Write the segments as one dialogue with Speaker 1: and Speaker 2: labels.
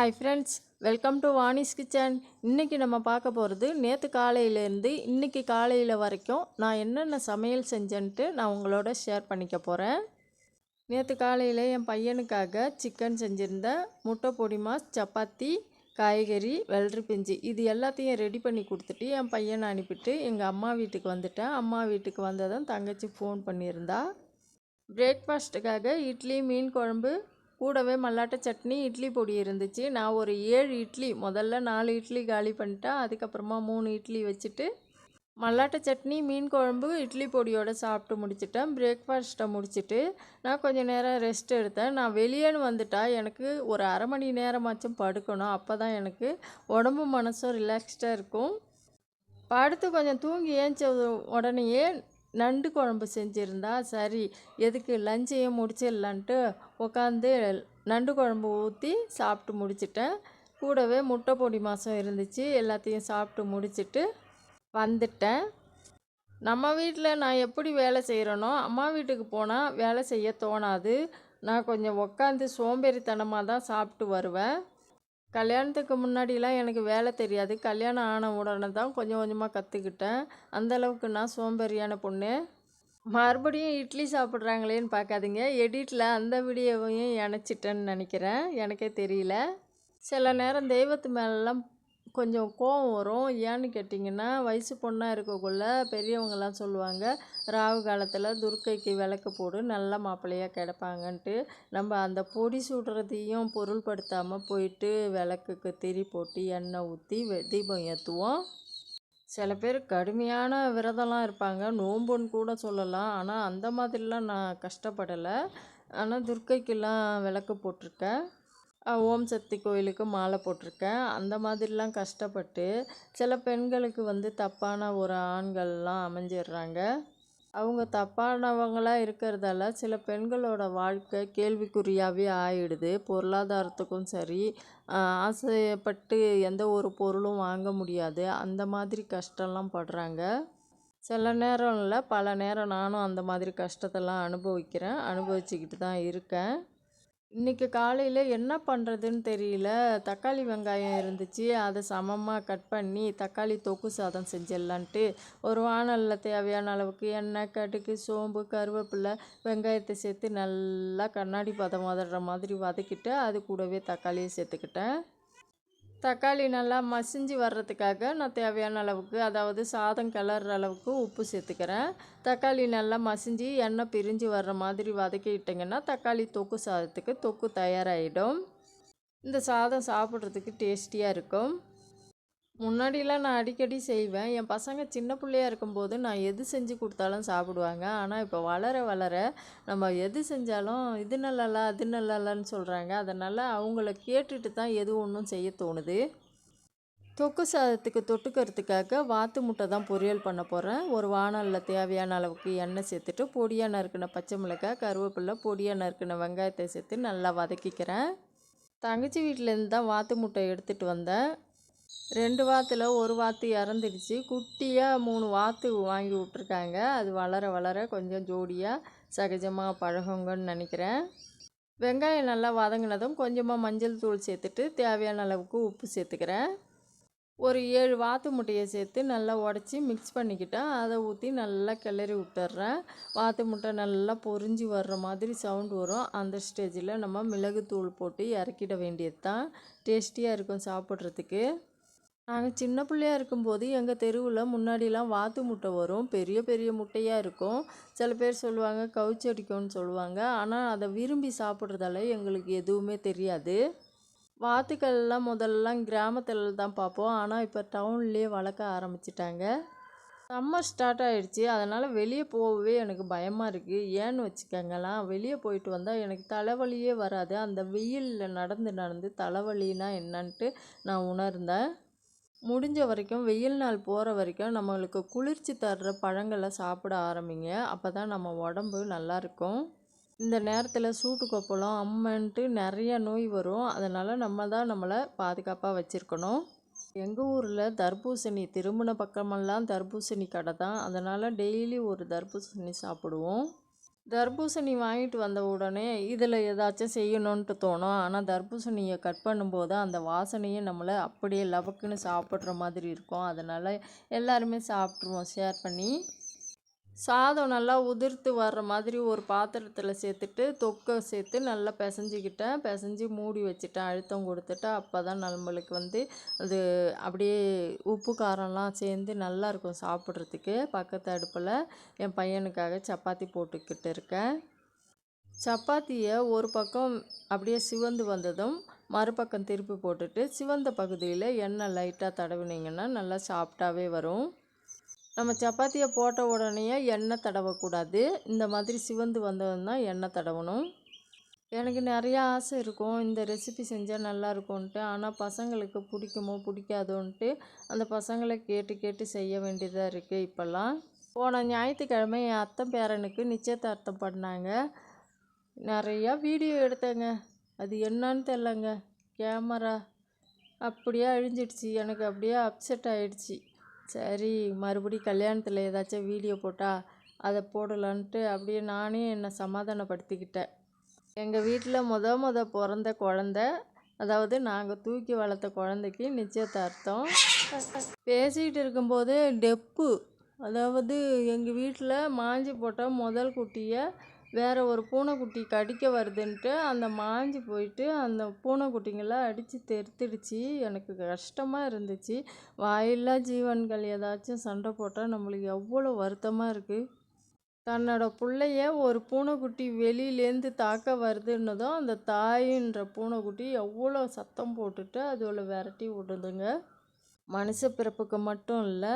Speaker 1: Hi friends welcome to Vani's kitchen இன்றைக்கி நம்ம பார்க்க போகிறது நேற்று காலையிலேருந்து இன்றைக்கி காலையில் வரைக்கும் நான் என்னென்ன சமையல் செஞ்சேன்ட்டு நான் உங்களோட ஷேர் பண்ணிக்க போகிறேன் நேற்று காலையில் என் பையனுக்காக சிக்கன் செஞ்சுருந்தேன் முட்டை பொடி மாஸ் சப்பாத்தி காய்கறி வெள்ளரி பிஞ்சு இது எல்லாத்தையும் ரெடி பண்ணி கொடுத்துட்டு என் பையனை அனுப்பிட்டு எங்கள் அம்மா வீட்டுக்கு வந்துட்டேன். அம்மா வீட்டுக்கு வந்ததும் தங்கச்சி ஃபோன் பண்ணியிருந்தா. பிரேக்ஃபாஸ்ட்டுக்காக இட்லி மீன் குழம்பு கூடவே மல்லாட்டை சட்னி இட்லி பொடி இருந்துச்சு. நான் ஒரு ஏழு இட்லி முதல்ல நாலு இட்லி காலி பண்ணிட்டேன் அதுக்கப்புறமா மூணு இட்லி வச்சுட்டு மல்லாட்டை சட்னி மீன் குழம்பு இட்லி பொடியோடு சாப்பிட்டு முடிச்சிட்டேன். பிரேக்ஃபாஸ்ட்டை முடிச்சுட்டு நான் கொஞ்சம் நேரம் ரெஸ்ட் எடுத்தேன். நான் வெளியேன்னு வந்துட்டா எனக்கு ஒரு அரை மணி நேரமாச்சும் படுக்கணும். அப்போ தான் எனக்கு உடம்பு மனசும் ரிலாக்ஸ்டாக இருக்கும். படுத்து கொஞ்சம் தூங்கி ஏஞ்ச உடனேயே நண்டு குழம்பு செஞ்சுருந்தா சரி எதுக்கு லஞ்சையும் முடிச்சிடலான்ட்டு உட்காந்து நண்டு குழம்பு ஊற்றி சாப்பிட்டு முடிச்சிட்டேன். கூடவே முட்டை பொடி மாதம் இருந்துச்சு எல்லாத்தையும் சாப்பிட்டு முடிச்சிட்டு வந்துட்டேன். நம்ம வீட்டில் நான் எப்படி வேலை செய்கிறேனோ அம்மா வீட்டுக்கு போனால் வேலை செய்ய தோணாது. நான் கொஞ்சம் உட்காந்து சோம்பேறித்தனமாக தான் சாப்பிட்டு வருவேன். கல்யாணத்துக்கு முன்னாடிலாம் எனக்கு வேலை தெரியாது. கல்யாணம் ஆன உடனே தான் கொஞ்சம் கொஞ்சமாக கற்றுக்கிட்டேன் அந்தளவுக்கு நான் சோம்பேறியான பொண்ணு. மறுபடியும் இட்லி சாப்பிட்றாங்களேன்னு பார்க்காதீங்க. எடிட்டில் அந்த வீடியோவையும் இணைச்சிட்டேன்னு நினைக்கிறேன். எனக்கே தெரியல. சில நேரம் தெய்வத்து மேலெலாம் கொஞ்சம் கோவம் வரும். ஏன்னு கேட்டிங்கன்னா வயசு பொண்ணாக இருக்கக்குள்ள பெரியவங்கெல்லாம் சொல்லுவாங்க ராகு காலத்தில் துர்க்கைக்கு விளக்கு போடு நல்ல மாப்பிள்ளையாக கிடப்பாங்கன்ட்டு. நம்ம அந்த பொடி சுடுறதையும் பொருள்படுத்தாமல் போயிட்டு விளக்குக்கு திரி போட்டு எண்ணெய் ஊற்றி தீபம் ஏற்றுவோம் சில பேர் கடுமையான விரதம்லாம் இருப்பாங்க. நோம்புன்னு கூட சொல்லலாம். ஆனால் அந்த மாதிரிலாம் நான் கஷ்டப்படலை. ஆனால் துர்க்கைக்கெல்லாம் விளக்கு போட்டிருக்கேன். ஓம் சக்தி கோயிலுக்கு மாலை போட்டிருக்கேன். அந்த மாதிரிலாம் கஷ்டப்பட்டு சில பெண்களுக்கு வந்து தப்பான ஒரு ஆண்கள்லாம் அமைஞ்சிடுறாங்க. அவங்க தப்பானவங்களாக இருக்கிறதால சில பெண்களோட வாழ்க்கை கேள்விக்குறியாகவே ஆயிடுது. பொருளாதாரத்துக்கும் சரி ஆசைப்பட்டு எந்த ஒரு பொருளும் வாங்க முடியாது. அந்த மாதிரி கஷ்டம்லாம் படுறாங்க. சில நேரம் இல்லை பல நேரம் நானும் அந்த மாதிரி கஷ்டத்தெல்லாம் அனுபவிக்கிறேன். அனுபவிச்சுக்கிட்டு தான் இருக்கேன். இன்றைக்கி காலையில் என்ன பண்ணுறதுன்னு தெரியல. தக்காளி வெங்காயம் இருந்துச்சு. அதை சமமாக கட் பண்ணி தக்காளி தொக்கு சாதம் செஞ்சிடலான்ட்டு ஒரு வானலில் தேவையான அளவுக்கு எண்ணெய் கடுகு சோம்பு கருவேப்பிலை வெங்காயத்தை சேர்த்து நல்லா கண்ணாடி பதம் வதற மாதிரி வதக்கிட்டு அது கூடவே தக்காளியை சேர்த்துக்கிட்டேன். தக்காளி நல்லா மசிஞ்சு வர்றதுக்காக நான் தேவையான அளவுக்கு அதாவது சாதம் கிளற அளவுக்கு உப்பு சேர்த்துக்கிறேன். தக்காளி நல்லா மசிஞ்சு எண்ணெய் பிரிஞ்சு வர்ற மாதிரி வதக்கிட்டிங்கன்னா தக்காளி தொக்கு சாதத்துக்கு தொக்கு தயாராகிடும் இந்த சாதம் சாப்பிட்றதுக்கு டேஸ்டியாக இருக்கும். முன்னாடிலாம் நான் அடிக்கடி செய்வேன். என் பசங்க சின்ன பிள்ளையாக இருக்கும்போது நான் எது செஞ்சு கொடுத்தாலும் சாப்பிடுவாங்க. ஆனால் இப்போ வளர வளர நம்ம எது செஞ்சாலும் இது நல்லால அது நல்லாலன்னு சொல்கிறாங்க அதனால் அவங்கள கேட்டுட்டு தான் எது ஒன்றும் செய்ய தோணுது. தொக்கு சாதத்துக்கு தொட்டுக்கிறதுக்காக வாத்து முட்டை தான் பொரியல் பண்ண போகிறேன் ஒரு வானலில் தேவையான அளவுக்கு எண்ணெய் சேர்த்துட்டு பொடியாக நறுக்கின பச்சை மிளகாய் கருவேப்பிலை பொடியாக நறுக்கின வெங்காயத்தை சேர்த்து நல்லா வதக்கிக்கிறேன். தங்கச்சி வீட்டிலேருந்து தான் வாத்து முட்டை எடுத்துகிட்டு வந்தேன். ரெண்டு வாத்தில் ஒரு வாத்து இறந்துடுச்சு. குட்டியாக மூணு வாத்து வாங்கி விட்ருக்காங்க அது வளர வளர கொஞ்சம் ஜோடியாக சகஜமாக பழகுங்கன்னு நினைக்கிறேன். வெங்காயம் நல்லா வதங்கினதும் கொஞ்சமாக மஞ்சள் தூள் சேர்த்துட்டு தேவையான அளவுக்கு உப்பு சேர்த்துக்கிறேன். ஒரு ஏழு வாத்து முட்டையை சேர்த்து நல்லா உடச்சி மிக்ஸ் பண்ணிக்கிட்டேன் அதை ஊற்றி நல்லா கிளறி விட்டுறேன். வாத்து முட்டை நல்லா பொறிஞ்சி வர்ற மாதிரி சவுண்ட் வரும். அந்த ஸ்டேஜில் நம்ம மிளகு தூள் போட்டு இறக்கிட வேண்டியது தான் டேஸ்டியாக இருக்கும் சாப்பிட்றதுக்கு. நாங்கள் சின்ன பிள்ளையா இருக்கும்போது எங்கள் தெருவில் முன்னாடிலாம் வாத்து முட்டை வரும். பெரிய பெரிய முட்டையாக இருக்கும். சில பேர் சொல்லுவாங்க கவுச்சடிக்கும்னு சொல்லுவாங்க. ஆனால் அதை விரும்பி சாப்பிட்றதால எங்களுக்கு எதுவுமே தெரியாது. வாத்துக்கள்லாம் முதல்லாம் கிராமத்தில் தான் பார்ப்போம். ஆனால் இப்போ டவுன்லேயே வளர்க்க ஆரம்பிச்சிட்டாங்க. சம்மர் ஸ்டார்ட் ஆகிடுச்சி அதனால் வெளியே போகவே எனக்கு பயமாக இருக்குது ஏன்னு வச்சுக்கோங்களேன். வெளியே போயிட்டு வந்தால் எனக்கு தலைவலியே வராது. அந்த வெயிலில் நடந்து நடந்து தலைவலின்னா என்னன்ட்டு நான் உணர்ந்தேன். முடிஞ்ச வரைக்கும் வெயில் நாள் போகிற வரைக்கும் நம்மளுக்கு குளிர்ச்சி தர்ற பழங்களை சாப்பிட ஆரம்பிங்க. அப்போ தான் நம்ம உடம்பு நல்லாயிருக்கும் இந்த நேரத்தில் சூட்டு கொப்பளம் அம்மன்ட்டு நிறைய நோய் வரும். அதனால் நம்ம தான் நம்மளை பாதுகாப்பாக வச்சுருக்கணும். எங்கள் ஊரில் தர்பூசணி திருமண பக்கமெல்லாம் தர்பூசணி கடை தான். அதனால் டெய்லி ஒரு தர்பூசணி சாப்பிடுவோம். தர்பூசணி வாங்கிட்டு வந்த உடனே இதில் ஏதாச்சும் செய்யணுன்ட்டு தோணும். ஆனால் தர்பூசணியை கட் பண்ணும்போது அந்த வாசனையே நம்மளை அப்படியே லவக்குன்னு சாப்பிட்ற மாதிரி இருக்கும். அதனால் எல்லாருமே சாப்பிட்ருவோம் ஷேர் பண்ணி சாதம் நல்லா உதிர்த்து வர்ற மாதிரி ஒரு பாத்திரத்தில் சேர்த்துட்டு தொக்கை சேர்த்து நல்லா பிசைஞ்சிக்கிட்டேன். பிசைஞ்சு மூடி வச்சுட்டேன். அழுத்தம் கொடுத்துட்டு அப்போ தான் நம்மளுக்கு வந்து அது அப்படியே உப்பு காரம்லாம் சேர்ந்து நல்லா இருக்கும் சாப்பிட்றதுக்கு. பக்கத்து அடுப்பில் என் பையனுக்காக சப்பாத்தி போட்டுக்கிட்டு இருக்கேன். சப்பாத்தியை ஒரு பக்கம் அப்படியே சிவந்து வந்ததும் மறுபக்கம் திருப்பி போட்டுட்டு சிவந்த பகுதியில் எண்ணெய் லைட்டாக தடவினீங்கன்னா நல்லா சாஃப்டாகவே வரும். நம்ம சப்பாத்தியை போட்ட உடனே எண்ணெய் தடவக்கூடாது. இந்த மாதிரி சிவந்து வந்ததும் தான் எண்ணெய் தடவணும். எனக்கு நிறையா ஆசை இருக்கும். இந்த ரெசிபி செஞ்சால் நல்லா இருக்கும்ன்ட்டு. ஆனால் பசங்களுக்கு பிடிக்குமோ பிடிக்காதோன்ட்டு அந்த பசங்களை கேட்டு கேட்டு செய்ய வேண்டியதாக இருக்குது இப்போல்லாம். போன ஞாயிற்றுக்கிழமை என் அத்தை பேரனுக்கு நிச்சயதார்த்தம் பண்ணாங்க. நிறையா வீடியோ எடுத்தேங்க. அது என்னன்னு தெரிலங்க கேமரா அப்படியே அழிஞ்சிடுச்சு. எனக்கு அப்படியே அப்செட் ஆகிடுச்சி சரி மறுபடி கல்யாணத்தில் ஏதாச்சும் வீடியோ போட்டால் அதை போடலான்ட்டு அப்படியே நானே என்னை சமாதானப்படுத்திக்கிட்டேன். எங்கள் வீட்டில் முத முத பிறந்த குழந்த அதாவது நாங்கள் தூக்கி வளர்த்த குழந்தைக்கு நிச்சயதார்த்தம். பேசிக்கிட்டு இருக்கும்போதே டெப்பு அதாவது எங்கள் வீட்டில் மாஞ்சி போட்ட முதல் குட்டியை வேறு ஒரு பூனைக்குட்டி கடிக்க வருதுன்ட்டு அந்த மாஞ்சி போயிட்டு அந்த பூனைக்குட்டிங்களை அடித்து தெருத்துடுச்சு. எனக்கு கஷ்டமாக இருந்துச்சு. வாயில்லா ஜீவன்கள் ஏதாச்சும் சண்டை போட்டால் நம்மளுக்கு எவ்வளோ வருத்தமாக இருக்குது தன்னோட பிள்ளைய ஒரு பூனைக்குட்டி வெளியிலேருந்து தாக்க வருதுன்னதும் அந்த தாயின்ற பூனைக்குட்டி எவ்வளோ சத்தம் போட்டுட்டு அதோட விரட்டி விடுதுங்க. மனுஷ பிறப்புக்கு மட்டும் இல்லை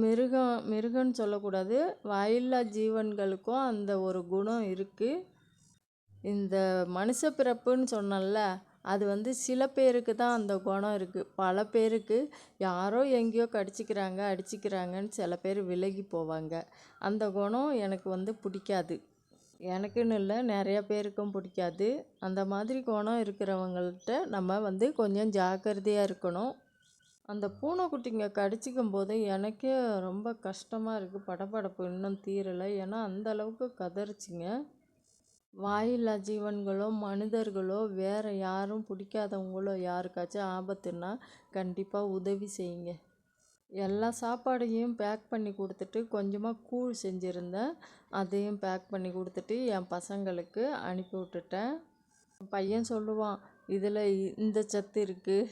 Speaker 1: மிருகம் மிருகம்னு சொல்லக்கூடாது. வாயில்லா ஜீவன்களுக்கும் அந்த ஒரு குணம் இருக்குது இந்த மனுஷ பிறப்புன்னு சொன்னேன்ல அது வந்து சில பேருக்கு தான் அந்த குணம் இருக்குது பல பேருக்கு யாரோ எங்கேயோ கடிச்சிக்கிறாங்க அடிச்சிக்கிறாங்கன்னு சில பேர் விலகி போவாங்க. அந்த குணம் எனக்கு வந்து பிடிக்காது. எனக்குன்னு இல்லை நிறைய பேருக்கும் பிடிக்காது. அந்த மாதிரி குணம் இருக்கிறவங்கள்ட்ட நம்ம வந்து கொஞ்சம் ஜாக்கிரதையாக இருக்கணும். அந்த பூனைக்குட்டிங்க கடிச்சிக்கும் போது எனக்கே ரொம்ப கஷ்டமாக இருக்குது படபடப்பு இன்னும் தீரலை. ஏன்னா அந்த அளவுக்கு கதறிச்சிங்க. வாயில்லா ஜீவன்களோ மனிதர்களோ வேறு யாரும் பிடிக்காதவங்களோ யாருக்காச்சும் ஆபத்துன்னா கண்டிப்பாக உதவி செய்யுங்க. எல்லா சாப்பாடையும் பேக் பண்ணி கொடுத்துட்டு கொஞ்சமாக கூழ் செஞ்சுருந்தேன். அதையும் பேக் பண்ணி கொடுத்துட்டு என் பசங்களுக்கு அனுப்பி விட்டுட்டேன். பையன் சொல்லுவான் இதில் இந்த சத்து இருக்குது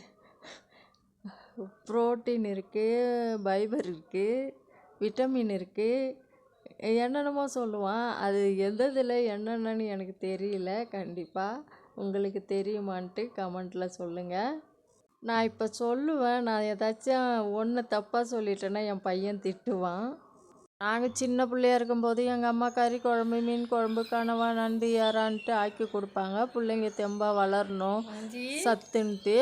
Speaker 1: புரோட்டீன் இருக்குது ஃபைபர் இருக்குது விட்டமின் இருக்குது என்னென்னமோ சொல்லுவான். அது எந்த இதில் என்னென்னன்னு எனக்கு தெரியல. கண்டிப்பாக உங்களுக்கு தெரியுமான்ட்டு கமெண்ட்டில் சொல்லுங்கள் நான் இப்போ சொல்லுவேன். நான் ஏதாச்சும் ஒன்று தப்பாக சொல்லிட்டேன்னா என் பையன் திட்டுவான். நாங்கள் சின்ன பிள்ளையா இருக்கும்போது எங்கள் அம்மா கறி குழம்பு மீன் குழம்பு கனவா நண்டு யாரான்ட்டு ஆக்கி கொடுப்பாங்க. பிள்ளைங்க தெம்பாக வளரணும். சத்துன்ட்டு.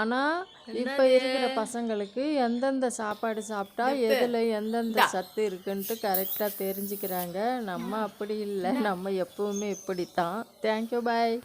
Speaker 1: ஆனால் இப்போ இருக்கிற பசங்களுக்கு எந்தெந்த சாப்பாடு சாப்பிட்டா எதில் எந்தெந்த சத்து இருக்குன்ட்டு கரெக்டாக தெரிஞ்சுக்கிறாங்க. நம்ம அப்படி இல்லை. நம்ம எப்பவுமே இப்படித்தான். Thank you bye